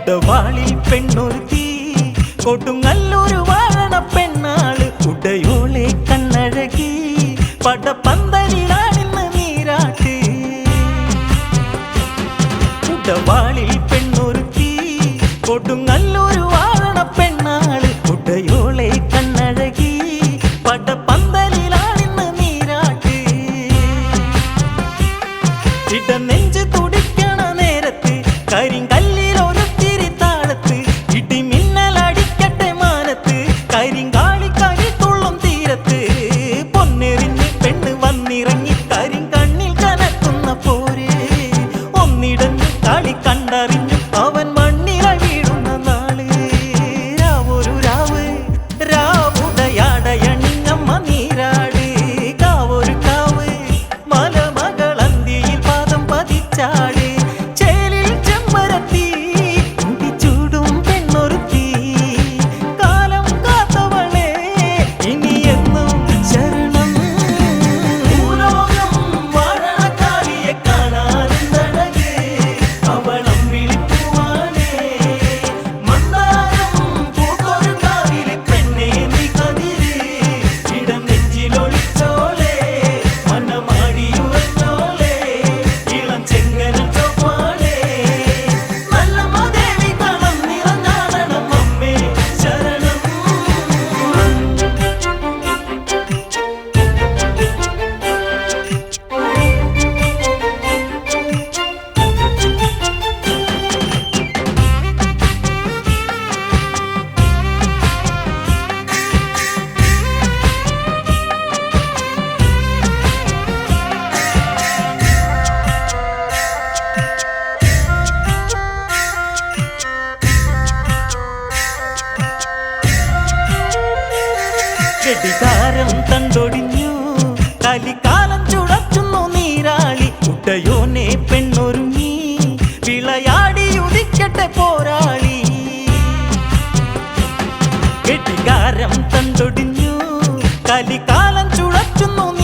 ഉടവാളിൽ പെണ്ണൊരുത്തി കൊടുങ്ങല്ലൂർ വാഴണ പെണ്ണാൾ ഉടയോളെ കണ്ണഴകി. പടപ്പന്തലിലാണിന്ന് നീരാട്ട്. ഉടവാളിൽ പെണ്ണൊരുത്തി കൊടുങ്ങല്ലൂർ വാഴണ പെണ്ണാൾ ഉടയോളെ കണ്ണഴകി. പടപ്പന്തലിലാണിന്ന് നീരാട്ട്. ഇട നെഞ്ച് തുടിക്കണ നേരത്ത് കരിങ്ക അധികാരം കണ്ടൊടിഞ്ഞു. കലിക്കാലം ചുടച്ചുന്നു നീരാളി. കുട്ടയോനെ പെണ്ണൊരുങ്ങി. വിളയാടി ഉദിക്കട്ടെ പോരാളി. കെട്ടിക്കാരം കണ്ടൊടിഞ്ഞു. കലിക്കാലം ചുഴച്ചുന്നു